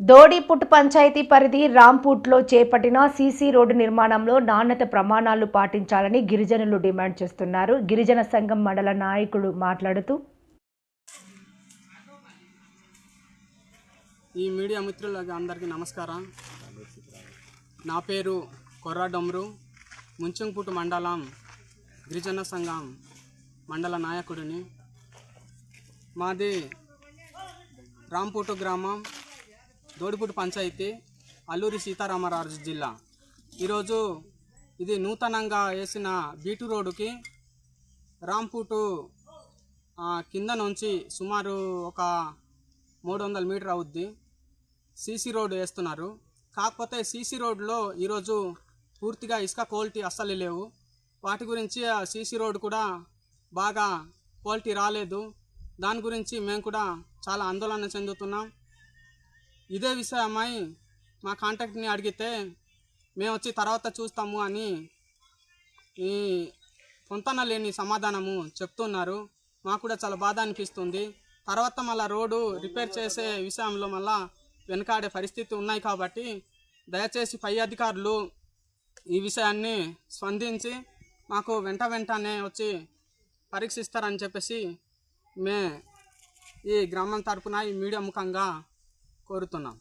దోడిపుట్ పంచాయతీ పరిధి రాంపూట్లో చేపట్టిన CC road నిర్మాణంలో నాణ్యత ప్రమాణాలు పాటించాలని గిరిజనులు డిమాండ్ చేస్తున్నారు. గిరిజన సంఘం మండల నాయకుడు మాట్లాడుతూ ఈ మీడియా మిత్రులకి అందరికీ నమస్కారం. నా పేరు కొర్రా డొమ్రు. ముంచంపుట్టు మండలం గిరిజన సంఘం మండల నాయకుడిని. మాది రాంపూటు గ్రామం దోడిపుట్టు పంచాయతీ అల్లూరి సీతారామరాజు జిల్లా. ఈరోజు ఇది నూతనంగా వేసిన బీటు రోడ్డుకి రాంపూటు కింద నుంచి సుమారు ఒక మూడు వందల మీటర్ అవుద్ది. సీసీ రోడ్ వేస్తున్నారు. కాకపోతే సీసీ రోడ్లో ఈరోజు పూర్తిగా ఇసుక క్వాలిటీ అస్సలు లేవు. వాటి గురించి ఆ సీసీ రోడ్ కూడా బాగా క్వాలిటీ రాలేదు. దాని గురించి మేము కూడా చాలా ఆందోళన చెందుతున్నాం. ఇదే విషయమై మా కాంటాక్ట్ని అడిగితే మేము వచ్చి తర్వాత చూస్తాము అని ఈ పొంతన లేని సమాధానము చెప్తున్నారు. మాకు కూడా చాలా బాధ అనిపిస్తుంది. తర్వాత మళ్ళీ రోడ్డు రిపేర్ చేసే విషయంలో మళ్ళీ వెనకాడే పరిస్థితి ఉన్నాయి కాబట్టి దయచేసి పై అధికారులు ఈ విషయాన్ని స్పందించి మాకు వెంట వెంటనే వచ్చి పరీక్షిస్తారని చెప్పేసి మే ఈ గ్రామం తరపున ఈ మీడియా ముఖంగా కోరుతున్నాం.